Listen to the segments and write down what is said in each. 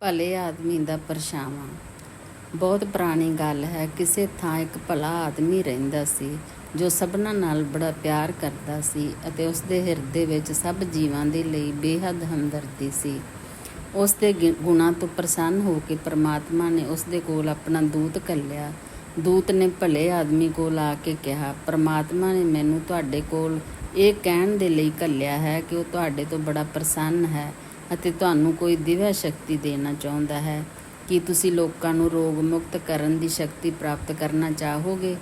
ਭਲੇ ਆਦਮੀ ਦਾ ਪਰਛਾਵਾਂ। ਬਹੁਤ ਪੁਰਾਣੀ ਗੱਲ ਹੈ, ਕਿਸੇ ਥਾਂ ਇੱਕ ਭਲਾ ਆਦਮੀ ਰਹਿੰਦਾ ਸੀ, ਜੋ ਸਭਨਾਂ ਨਾਲ ਬੜਾ ਪਿਆਰ ਕਰਦਾ ਸੀ ਅਤੇ ਉਸ ਦੇ ਹਿਰਦੇ ਵਿੱਚ ਸਭ ਜੀਵਾਂ ਦੇ ਲਈ ਬੇਹੱਦ ਹਮਦਰਦੀ ਸੀ। ਉਸ ਦੇ ਗਿ- ਗੁਣਾਂ ਤੋਂ ਪ੍ਰਸੰਨ ਹੋ ਕੇ ਪ੍ਰਮਾਤਮਾ ਨੇ ਉਸ ਦੇ ਕੋਲ ਆਪਣਾ ਦੂਤ ਘੱਲਿਆ। ਦੂਤ ਨੇ ਭਲੇ ਆਦਮੀ ਕੋਲ ਆ ਕੇ ਕਿਹਾ, ਪ੍ਰਮਾਤਮਾ ਨੇ ਮੈਨੂੰ ਤੁਹਾਡੇ ਕੋਲ ਇਹ ਕਹਿਣ ਦੇ ਲਈ ਘੱਲਿਆ ਹੈ ਕਿ ਉਹ ਤੁਹਾਡੇ ਤੋਂ ਬੜਾ ਪ੍ਰਸੰਨ ਹੈ। ਅਤੇ ਤੁਹਾਨੂੰ ਕੋਈ ਦਿਵਯ ਸ਼ਕਤੀ ਦੇਣਾ ਚਾਹੁੰਦਾ ਹੈ। ਕੀ ਤੁਸੀਂ ਲੋਕਾਂ ਨੂੰ ਰੋਗ ਮੁਕਤ ਕਰਨ ਦੀ ਸ਼ਕਤੀ ਪ੍ਰਾਪਤ ਕਰਨਾ ਚਾਹੋਗੇ?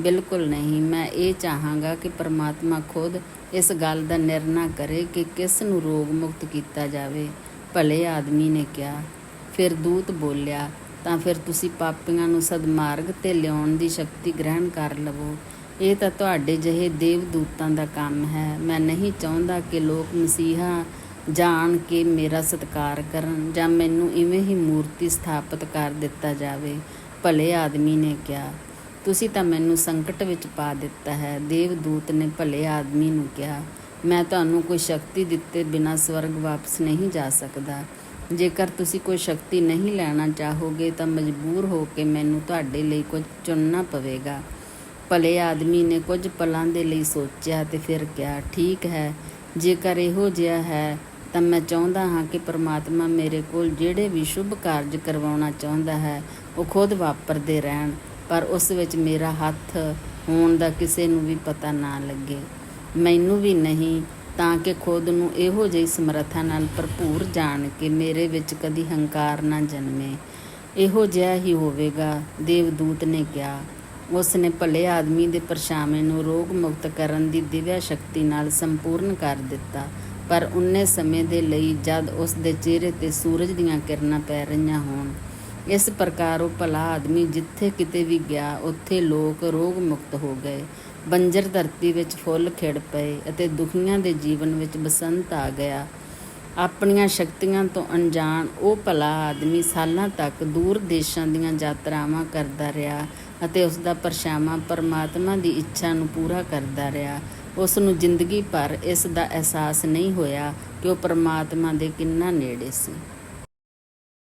ਬਿਲਕੁਲ ਨਹੀਂ। ਮੈਂ ਇਹ ਚਾਹਾਂਗਾ ਕਿ ਪਰਮਾਤਮਾ ਖੁਦ ਇਸ ਗੱਲ ਦਾ ਨਿਰਣਾ ਕਰੇ ਕਿ ਕਿਸ ਨੂੰ ਰੋਗ ਮੁਕਤ ਕੀਤਾ ਜਾਵੇ। ਭਲੇ ਆਦਮੀ ਨੇ ਕਿਹਾ, ਫਿਰ ਦੂਤ ਬੋਲਿਆ, ਤਾਂ ਫਿਰ ਤੁਸੀਂ ਪਾਪੀਆਂ ਨੂੰ ਸਦਮਾਰਗ ਤੇ ਲਿਆਉਣ ਦੀ ਸ਼ਕਤੀ ਗ੍ਰਹਿਣ ਕਰ ਲਵੋ। ਇਹ ਤਾਂ ਤੁਹਾਡੇ ਜਿਹੇ ਦੇਵਦੂਤਾਂ ਦਾ ਕੰਮ ਹੈ। ਮੈਂ ਨਹੀਂ ਚਾਹੁੰਦਾ ਕਿ ਲੋਕ ਮਸੀਹਾ ਜਾਣ ਕੇ ਮੇਰਾ ਸਤਿਕਾਰ ਕਰਨ ਜਾਂ ਮੈਨੂੰ ਇਵੇਂ ਹੀ ਮੂਰਤੀ ਸਥਾਪਿਤ ਕਰ ਦਿੱਤਾ ਜਾਵੇ, ਭਲੇ ਆਦਮੀ ਨੇ ਕਿਹਾ। ਤੁਸੀਂ ਤਾਂ ਮੈਨੂੰ ਸੰਕਟ ਵਿੱਚ ਪਾ ਦਿੱਤਾ ਹੈ, ਦੇਵਦੂਤ ਨੇ ਭਲੇ ਆਦਮੀ ਨੂੰ ਕਿਹਾ। ਮੈਂ ਤੁਹਾਨੂੰ ਕੋਈ ਸ਼ਕਤੀ ਦਿੱਤੇ ਬਿਨਾਂ ਸਵਰਗ ਵਾਪਸ ਨਹੀਂ ਜਾ ਸਕਦਾ। ਜੇਕਰ ਤੁਸੀਂ ਕੋਈ ਸ਼ਕਤੀ ਨਹੀਂ ਲੈਣਾ ਚਾਹੋਗੇ ਤਾਂ ਮਜਬੂਰ ਹੋ ਕੇ ਮੈਨੂੰ ਤੁਹਾਡੇ ਲਈ ਕੁਝ ਚੁਣਨਾ ਪਵੇਗਾ। ਭਲੇ ਆਦਮੀ ਨੇ ਕੁਝ ਪਲਾਂ ਦੇ ਲਈ ਸੋਚਿਆ ਤੇ ਫਿਰ ਕਿਹਾ, ਠੀਕ ਹੈ, ਜੇਕਰ ਇਹੋ ਜਿਹਾ ਹੈ ਤਾਂ ਮੈਂ ਚਾਹੁੰਦਾ ਹਾਂ ਕਿ ਪ੍ਰਮਾਤਮਾ ਮੇਰੇ ਕੋਲ ਜਿਹੜੇ ਵੀ ਸ਼ੁਭ ਕਾਰਜ ਕਰਵਾਉਣਾ ਚਾਹੁੰਦਾ ਹੈ, ਉਹ ਖੁਦ ਵਾਪਰਦੇ ਰਹਿਣ। ਪਰ ਉਸ ਵਿੱਚ ਮੇਰਾ ਹੱਥ ਹੋਣ ਦਾ ਕਿਸੇ ਨੂੰ ਵੀ ਪਤਾ ਨਾ ਲੱਗੇ। ਮੈਨੂੰ ਵੀ ਨਹੀਂ, ਤਾਂ ਕਿ ਖੁਦ ਨੂੰ ਇਹੋ ਜਿਹੀ ਸਮਰੱਥਾ ਨਾਲ ਭਰਪੂਰ ਜਾਣ ਕੇ ਮੇਰੇ ਵਿੱਚ ਕਦੀ ਹੰਕਾਰ ਨਾ ਜਨਮੇ। ਇਹੋ ਜਿਹਾ ਹੀ ਹੋਵੇਗਾ, ਦੇਵਦੂਤ ਨੇ ਕਿਹਾ। ਉਸ ਨੇ ਭਲੇ ਆਦਮੀ ਦੇ ਪਰਛਾਵੇਂ ਨੂੰ ਰੋਗ ਮੁਕਤ ਕਰਨ ਦੀ ਦਿਵਯ ਸ਼ਕਤੀ ਨਾਲ ਸੰਪੂਰਨ ਕਰ ਦਿੱਤਾ। ਪਰ ਉਨੇ ਸਮੇਂ ਦੇ ਲਈ ਜਦ ਉਸ ਦੇ ਚਿਹਰੇ ਤੇ ਸੂਰਜ ਦੀਆਂ ਕਿਰਨਾਂ ਪੈ ਰਹੀਆਂ ਹੋਣ, ਇਸ ਪ੍ਰਕਾਰ ਉਹ ਭਲਾ ਆਦਮੀ ਜਿੱਥੇ ਕਿਤੇ ਵੀ ਗਿਆ, ਉੱਥੇ ਲੋਕ ਰੋਗ ਮੁਕਤ ਹੋ ਗਏ। ਬੰਜਰ ਧਰਤੀ ਵਿੱਚ ਫੁੱਲ ਖਿੜ ਪਏ ਅਤੇ ਦੁਖੀਆਂ ਦੇ ਜੀਵਨ ਵਿੱਚ ਬਸੰਤ ਆ ਗਿਆ। ਆਪਣੀਆਂ ਸ਼ਕਤੀਆਂ ਤੋਂ ਅਣਜਾਣ ਉਹ ਭਲਾ ਆਦਮੀ ਸਾਲਾਂ ਤੱਕ ਦੂਰ ਦੇਸ਼ਾਂ ਦੀਆਂ ਯਾਤਰਾਵਾਂ ਕਰਦਾ ਰਿਹਾ ਅਤੇ ਉਸ ਦਾ ਪਰਛਾਵਾਂ ਪਰਮਾਤਮਾ ਦੀ ਇੱਛਾ ਨੂੰ ਪੂਰਾ ਕਰਦਾ ਰਿਹਾ। ਉਸ ਨੂੰ ਜ਼ਿੰਦਗੀ ਭਰ ਇਸ ਦਾ ਅਹਿਸਾਸ ਨਹੀਂ ਹੋਇਆ ਕਿ ਉਹ ਪਰਮਾਤਮਾ ਦੇ ਕਿੰਨਾ ਨੇੜੇ ਸੀ।